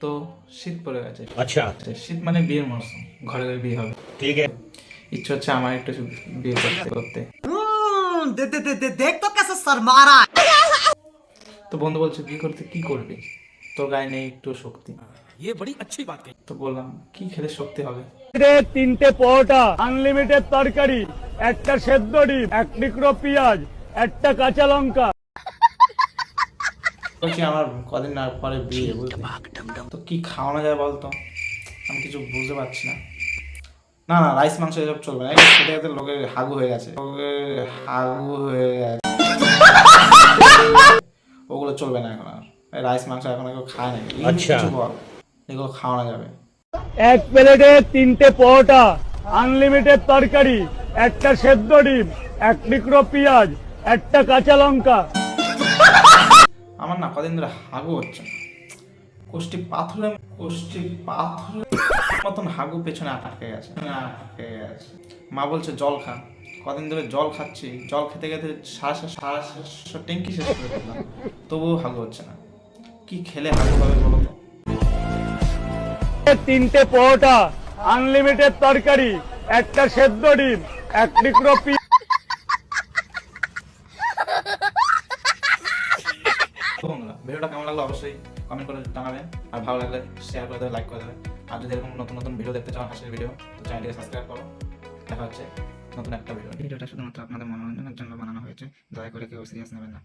তো শীত পড়ে গেছে अच्छा শীত মানে বিয়ের মরশুম ঘরে ঘরে বিয়ে হবে ठीक है ইচ্ছে হচ্ছে আমার একটু বিয়ে করতে করতে दे, दे, दे, दे, देख तो कैसे शर्मा रहा है তো বন্ধু বলছে বিয়ে করতে কি করবি তোর গায়ে নেই একটু শক্তি ये बड़ी अच्छी बात है তো বললাম কি খেলে শক্তি হবে তিনটে পরোটা আনলিমিটেড তরকারি একটা সেদ্ধ ডিম এক টুকরো পেঁয়াজ একটা কাঁচা লঙ্কা বলছি আমার কদিন না পরে বিয়ে তো কি খাওয়ানো যায় বলতো? আমি কিছু বুঝতে পারছি না। না না রাইস মাংস এসব চলবে না। খেতে খেতে লোকের হাগু হয়ে গেছে। লোকের হাগু হয়ে গেছে। ওগুলো চলবে না এখন আর। রাইস মাংস এখন কেউ খায় না। আচ্ছা। কিছু বল। এগুলো খাওয়ানো যাবে। এক প্লেটে তিনটে পরোটা আনলিমিটেড তরকারি একটা সেদ্ধ ডিম এক টুকরো পেঁয়াজ একটা কাঁচা লঙ্কা। কদিন ধরে হাগু হচ্ছে না। কোষ্টি পাথরে কোষ্টি পাথরের মতন হাগু পেছনে আটকে গেছে আটকে গেছে মা বলছে, জল খা। কদিন ধরে জল খাচ্ছি, জল খেতে খেতে শ্বাস শ্বাস ট্যাঙ্কি শেষ করে ফেললাম। তবুও হাগু হচ্ছে না। কি খেলে হাগু হবে বলো তিনটে পরোটা আনলিমিটেড তরকারি, একটা সেদ্ধ ডিম, এক টুকরো পেঁয়াজ তো বন্ধুরা ভিডিওটা কেমন লাগল অবশ্যই কমেন্ট করে জানাবেন। আর ভালো লাগলে শেয়ার করে দেবে লাইক করে দেবে আর যদি এরকম নতুন নতুন ভিডিও দেখতে চাও হাসির ভিডিও তো চ্যানেলটিকে সাবস্ক্রাইব করো। দেখা হচ্ছে নতুন একটা ভিডিও ভিডিওটা শুধুমাত্র আপনাদের মনোরঞ্জনের জন্য বানানো হয়েছে। দয়া করে কেউ সিরিয়াস নেবেন না।